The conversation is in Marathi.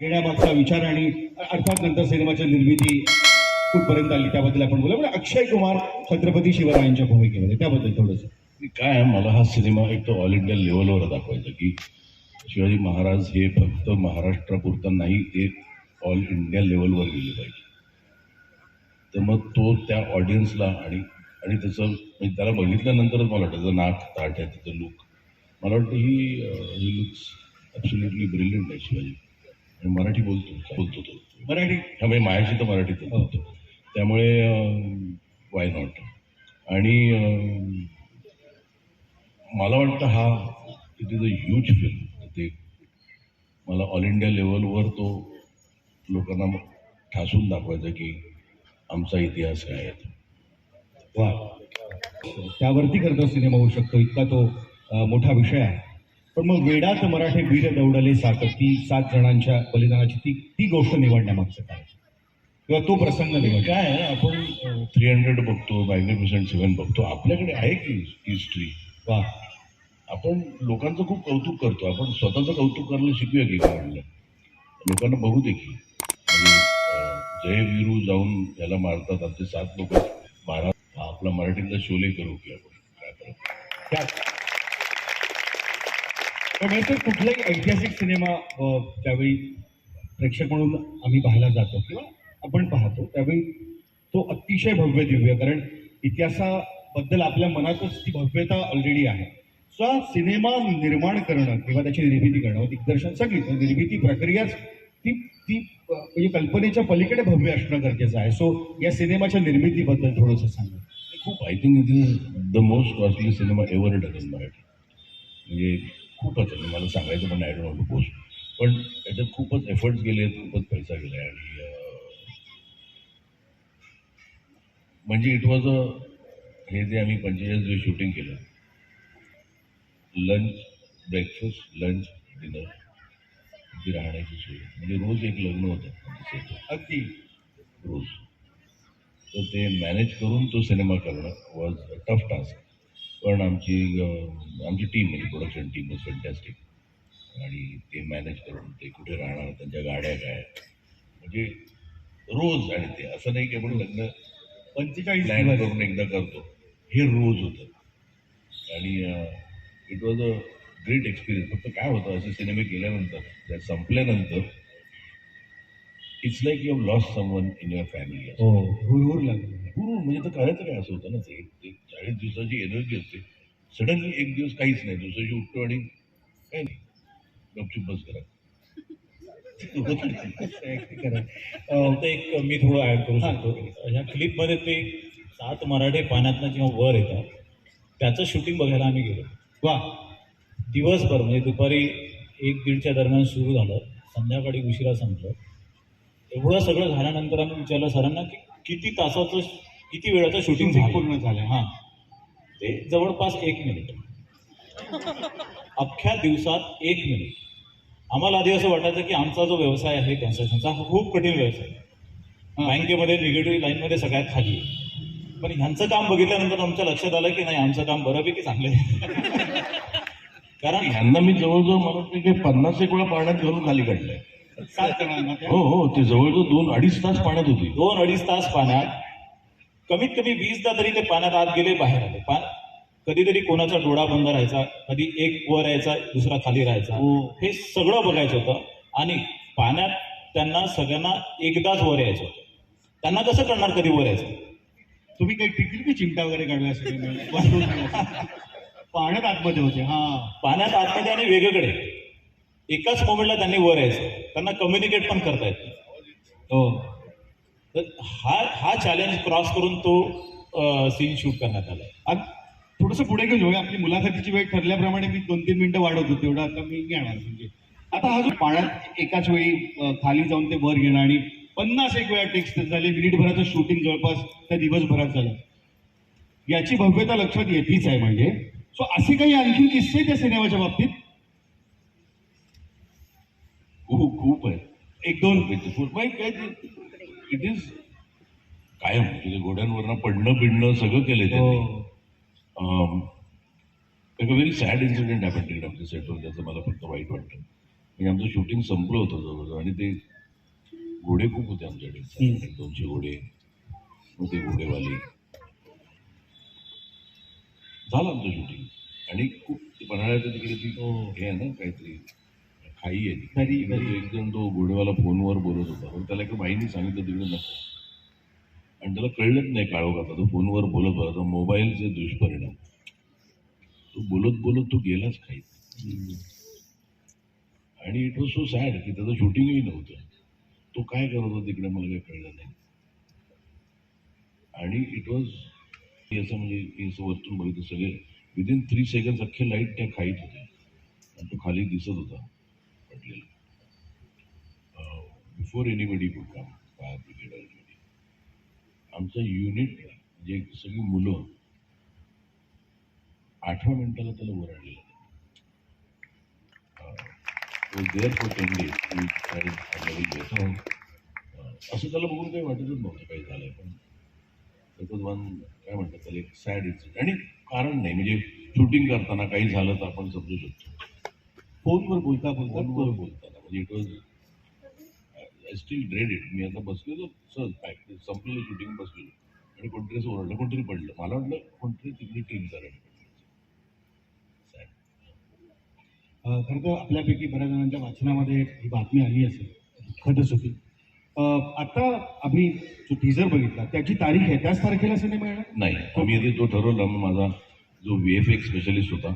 घेण्यामागचा विचार आणि अर्थात नंतर सिनेमाच्या निर्मिती कुठपर्यंत आली त्याबद्दल आपण बोला. पण अक्षय कुमार छत्रपती शिवरायांच्या भूमिकेमध्ये त्याबद्दल थोडंसं. काय मला हा सिनेमा एक तर ऑल इंडिया लेवलवर दाखवायचा की शिवाजी महाराज हे फक्त महाराष्ट्रापुरतं नाही ते ऑल इंडिया लेवलवर गेले पाहिजे. तर मग तो त्या ऑडियन्सला आणि आणि त्याचं म्हणजे त्याला बघितल्यानंतरच मला वाटतं त्याचं नाक ताट आहे त्याचं लुक मला वाटतं ही ही लुक्स ॲब्सुलेटली ब्रिलियंट आहे शिवाजी. मराठी बोलतो बोलतो तो. मराठी हा म्हणजे माझ्याशी तर मराठीतच बोलतो त्यामुळे वाय नॉट आणि मला वाटतं हा it is a huge film ते मला ऑल इंडिया लेवलवर तो लोकांना मग ठासून दाखवायचा की आमचा इतिहास काय आहे. वा त्यावरती करतो सिनेमा होऊ शकतो. इतका तो मोठा विषय आहे. पण मग वेडात मराठे वीर दौडले सात ती सात जणांच्या बलिदानाची ती ती गोष्ट निवडण्यामागचं काय? किंवा तो प्रसंग निवड काय आपण थ्री हंड्रेड बघतो मॅग्निफिसंट सेवन बघतो आपल्याकडे आहे की हिस्ट्री वा. आपण लोकांचं खूप कौतुक करतो आपण स्वतःचं कौतुक करायला शिकूया की काय म्हणलं. लोकांना बघू दे की. जय विरू जाऊन याला मारतात आमचे सात लोक. मारा आपला मराठीतला शोले करू की आपण. काय करू? त्या पण तो कुठलाही ऐतिहासिक सिनेमा त्यावेळी प्रेक्षक म्हणून आम्ही पाहायला जातो किंवा आपण पाहतो त्यावेळी तो अतिशय भव्य दिव्य कारण इतिहासाबद्दल आपल्या मनातच ती भव्यता ऑलरेडी आहे. सो हा सिनेमा निर्माण करणं किंवा त्याची निर्मिती करणं दिग्दर्शन सगळी निर्मिती प्रक्रियाच ती ती म्हणजे कल्पनेच्या पलीकडे भव्य असणं गरजेचं आहे. सो या सिनेमाच्या निर्मितीबद्दल थोडंसं सांगा. खूप I think it is the most costly cinema ever done in Marathi म्हणजे खूपच आहे मला सांगायचं पण आय डोंट पोस्ट पण त्याच्यात खूपच एफर्ट्स गेले आहेत खूपच पैसा गेला आहे आणि म्हणजे इट वॉज अ हे जे आम्ही पंचेचाळीस दिवस शूटिंग केलं. लंच ब्रेकफास्ट लंच डिनर ती राहण्याची सोय. म्हणजे रोज एक लग्न होतं. अगदी. रोज. तर ते मॅनेज करून तो सिनेमा करणं वॉज अ टफ टास्क पण आमची आमची टीम म्हणजे प्रोडक्शन टीम वॉज फॅन्टॅस्टिक आणि ते मॅनेज करून ते कुठे राहणार त्यांच्या गाड्या काय म्हणजे रोज आणि ते असं नाही की आपण लग्न पंचेचाळीस प्लॅन दिवस करून एकदा करतो. हे रोज होतं. आणि it was a great experience फक्त काय होतं असे सिनेमे केल्यानंतर त्या संपल्यानंतर it's like you have lost someone in your family हो. हुरहुर लागलं. म्हणजे तर करायचं काय असं होतं ना ते ते चाळीस दिवसाची एनर्जी असते. सडनली एक दिवस काहीच नाही दिवशी उठतो आणि काही नाही. गपचूप बस करा फक्त एक मी थोडं ऍड करू शकतो. ह्या क्लिपमध्ये ते सात मराठे पाण्यातनं जेव्हा वर येतात. त्याचं शूटिंग बघायला आम्ही गेलो. वा. दिवसभर म्हणजे दुपारी एक दीडच्या दरम्यान सुरू झालं. संध्याकाळी उशिरा संपलं. एवढं सगळं झाल्यानंतर आम्ही विचारलं सरांना की किती तासाचं किती वेळाचं शूटिंग झालं? पूर्ण झालं हां. ते जवळपास एक मिनिट. अख्ख्या दिवसात एक मिनिट. आम्हाला आधी असं वाटायचं की आमचा जो व्यवसाय आहे कन्स्ट्रक्शनचा हा खूप कठीण व्यवसाय आहे. बँकेमध्ये निगेटिव्ह लाईनमध्ये सगळ्यात खाली आहे. पण ह्यांचं काम बघितल्यानंतर आमच्या लक्षात आलं की नाही आमचं काम बऱ्यापैकी चांगलं आहे. कारण ह्यांना मी जवळजवळ मला वाटतं की पन्नास एक वेळा पाण्यात घालून खाली काढलंय. हो हो ते जवळजवळ दोन अडीच तास पाण्यात होती. दोन अडीच तास पाण्यात. कमीत कमी वीसदा तरी ते पाण्यात आत गेले बाहेर आले. पा कधीतरी कोणाचा डोळा बंद राहायचा कधी एक वर यायचा दुसरा खाली राहायचा. हो. हे सगळं बघायचं होतं. आणि पाण्यात त्यांना सगळ्यांना एकदाच वर यायचं होतं. त्यांना कसं कळणार कधी वर यायचं? तुम्ही काही टिकली की चिमटा वगैरे काढला असेल? बसून नाही. पाण्यात आतमध्ये होते हा. पाण्यात आतमध्ये आणि वेगवेगळे. एकाच मोमेंटला त्यांनी वर यायचं. त्यांना कम्युनिकेट पण करता येत हो. तर हा हा चॅलेंज क्रॉस करून तो सीन शूट करण्यात आला आहे थोडंसं पुढे गेलो. आपली मुलाखतीची वेळ ठरल्याप्रमाणे मी दोन तीन मिनिटं वाढवतो तेवढं आता मी घेणार. म्हणजे आता हा जो पाण्यात एकाच वेळी खाली जाऊन ते वर घेणं आणि पन्नास एक वेळा टेक्स्ट झाले. मिनिटभराचं शूटिंग जवळपास त्या दिवसभरात झालं. याची भव्यता लक्षात येतीच आहे. म्हणजे सो असे काही आणखी किस्से त्या सिनेमाच्या बाबतीत? खूप खूप आहे. एक दोन ब्युटिफुल माहिती काय इट इज कायम. म्हणजे घोड्यांवरनं पडणं बिडणं सगळं केलंय त्यांनी. हो. एक व्हेरी सॅड इन्सिडेंट हॅपन तिकडे आमच्या सेटवर त्याचं मला फक्त वाईट वाटतं. म्हणजे आमचं शूटिंग संपलं होतं जवळजवळ. आणि ते घोडे खूप होते आमच्याकडे. दोनशे घोडे. मग ते घोडेवाले. झालं आमचं शूटिंग आणि खूप ते पन्हाळ्याच्या तिकडे ती हे आहे ना काहीतरी. खाई आहे ती. दरी- तिकडे दरी. तो घोडेवाला फोनवर बोलत होता. पण त्याला एका बाईने सांगितलं तिकडे नको आणि त्याला कळलंच नाही काळोख आता. तो फोनवर बोलत होता. तो मोबाईलचे दुष्परिणाम. तो बोलत बोलत तो गेलाच खाईत आणि इट वॉज सो सॅड की त्याचं शूटिंगही नव्हतं. तो काय करत होता तिकडे मला काही कळलं नाही. आणि इट वॉज असं म्हणजे वरतून बघितलं सगळे. विदिन थ्री सेकंड अख्खे लाइट त्या खाईत होते आणि तो खाली दिसत होता. पडलेला before anybody uh, could come, fire brigade already. आमचं युनिट जे सगळी मुलं आठव्या मिनिटाला त्याला वर आणलेलं देअर फॉर टेन डेज असं त्याला बघून काही वाटतच नव्हतं काही झालंय पण. त्याचं वन काय म्हणतात त्याला एक सॅड इन्सिडेंट आणि कारण नाही म्हणजे शूटिंग करताना काही झालं तर आपण समजू शकतो. फोनवर बोलता बोलता फोनवर बोलताना म्हणजे it was I still dread it मी आता बसलेलो. सहज काय संपलेलं शूटिंग बसलेलो. आणि कोणतरी असं ओरडलं. कोणतरी पडलं. मला वाटलं कोणतरी तिकडे ट्रेन करायला खरं तर आपल्यापैकी बऱ्याच जणांच्या वाचनामध्ये ही बातमी आली असेल. अं, आता आम्ही जो टीजर बघितला त्याची तारीख आहे. त्याच तारखेला सिनेमा येणार? नाही. आम्ही आधी तो ठरवला. माझा जो व्ही एफ एक्स स्पेशलिस्ट होता